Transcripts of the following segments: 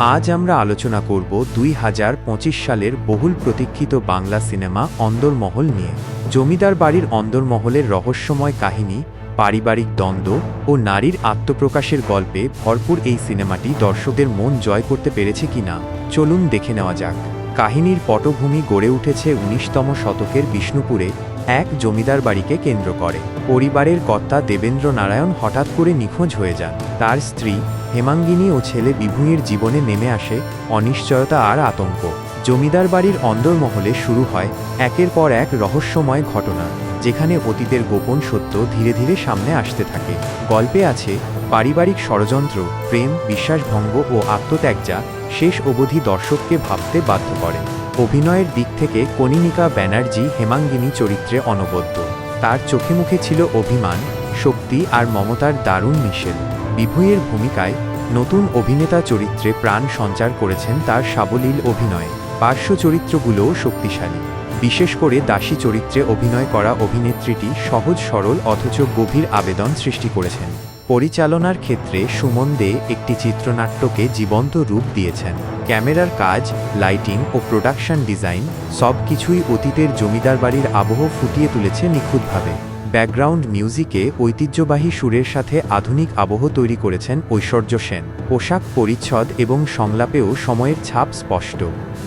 আজ আমরা আলোচনা করব দুই হাজার পঁচিশ সালের বহুল প্রতীক্ষিত বাংলা সিনেমা অন্দরমহল নিয়ে। জমিদার বাড়ির অন্দরমহলের রহস্যময় কাহিনী, পারিবারিক দ্বন্দ্ব ও নারীর আত্মপ্রকাশের গল্পে ভরপুর এই সিনেমাটি দর্শকদের মন জয় করতে পেরেছে কিনা চলুন দেখে নেওয়া যাক। কাহিনীর পটভূমি গড়ে উঠেছে উনিশতম শতকের বিষ্ণুপুরে, এক জমিদার বাড়িকে কেন্দ্র করে। পরিবারের কর্তা দেবেন্দ্র নারায়ণ হঠাৎ করে নিখোঁজ হয়ে যান। তার স্ত্রী হেমাঙ্গিনী ও ছেলে বিভূয়ের জীবনে নেমে আসে অনিশ্চয়তা আর আতঙ্ক। জমিদার বাড়ির অন্দরমহলে শুরু হয় একের পর এক রহস্যময় ঘটনা, যেখানে অতীতের গোপন সত্য ধীরে ধীরে সামনে আসতে থাকে। গল্পে আছে, পারিবারিক ষড়যন্ত্র, প্রেম, বিশ্বাসভঙ্গ ও আত্মত্যাগ যা শেষ অবধি দর্শককে ভাবতে বাধ্য করে। অভিনয়ের দিক থেকে কনিনিকা ব্যানার্জি হেমাঙ্গিনী চরিত্রে অনবদ্য। তার চোখে মুখে ছিল অভিমান, শক্তি আর মমতার দারুণ মিশেল। বিভূয়ের ভূমিকায় নতুন অভিনেতা চরিত্রে প্রাণ সঞ্চার করেছেন তার সাবলীল অভিনয়ে। পার্শ্ব চরিত্রগুলোও শক্তিশালী। বিশেষ করে দাসী চরিত্রে অভিনয় করা অভিনেত্রীটি সহজ সরল অথচ গভীর আবেদন সৃষ্টি করেছেন। পরিচালনার ক্ষেত্রে সুমন দে একটি চিত্রনাট্যকে জীবন্ত রূপ দিয়েছেন। ক্যামেরার কাজ, লাইটিং ও প্রোডাকশন ডিজাইন সব কিছুই অতীতের জমিদার বাড়ির আবহ ফুটিয়ে তুলেছে নিখুঁতভাবে। ব্যাকগ্রাউন্ড মিউজিকে ঐতিহ্যবাহী সুরের সাথে আধুনিক আবহ তৈরি করেছেন ঐশ্বর্য সেন। পোশাক পরিচ্ছদ এবং সংলাপেও সময়ের ছাপ স্পষ্ট।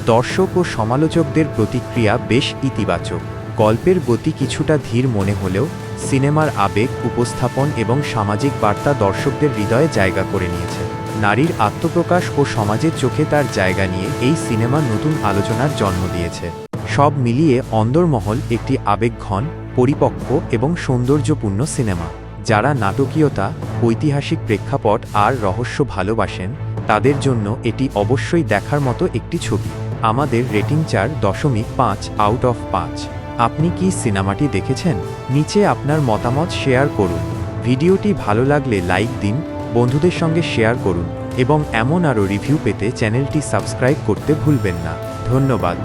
দর্শক ও সমালোচকদের প্রতিক্রিয়া বেশ ইতিবাচক। গল্পের গতি কিছুটা ধীর মনে হলেও সিনেমার আবেগ, উপস্থাপন এবং সামাজিক বার্তা দর্শকদের হৃদয়ে জায়গা করে নিয়েছে। নারীর আত্মপ্রকাশ ও সমাজের চোখে তার জায়গা নিয়ে এই সিনেমা নতুন আলোচনার জন্ম দিয়েছে। সব মিলিয়ে অন্দরমহল একটি আবেগঘন, পরিপক্ক এবং সৌন্দর্যপূর্ণ সিনেমা। যারা নাটকীয়তা, ঐতিহাসিক প্রেক্ষাপট আর রহস্য ভালোবাসেন, তাদের জন্য এটি অবশ্যই দেখার মতো একটি ছবি। আমাদের রেটিং চার দশমিক পাঁচ আউট অফ পাঁচ। আপনি কি সিনেমাটি দেখেছেন? নিচে আপনার মতামত শেয়ার করুন। ভিডিওটি ভালো লাগলে লাইক দিন, বন্ধুদের সঙ্গে শেয়ার করুন এবং এমন আরও রিভিউ পেতে চ্যানেলটি সাবস্ক্রাইব করতে ভুলবেন না। ধন্যবাদ।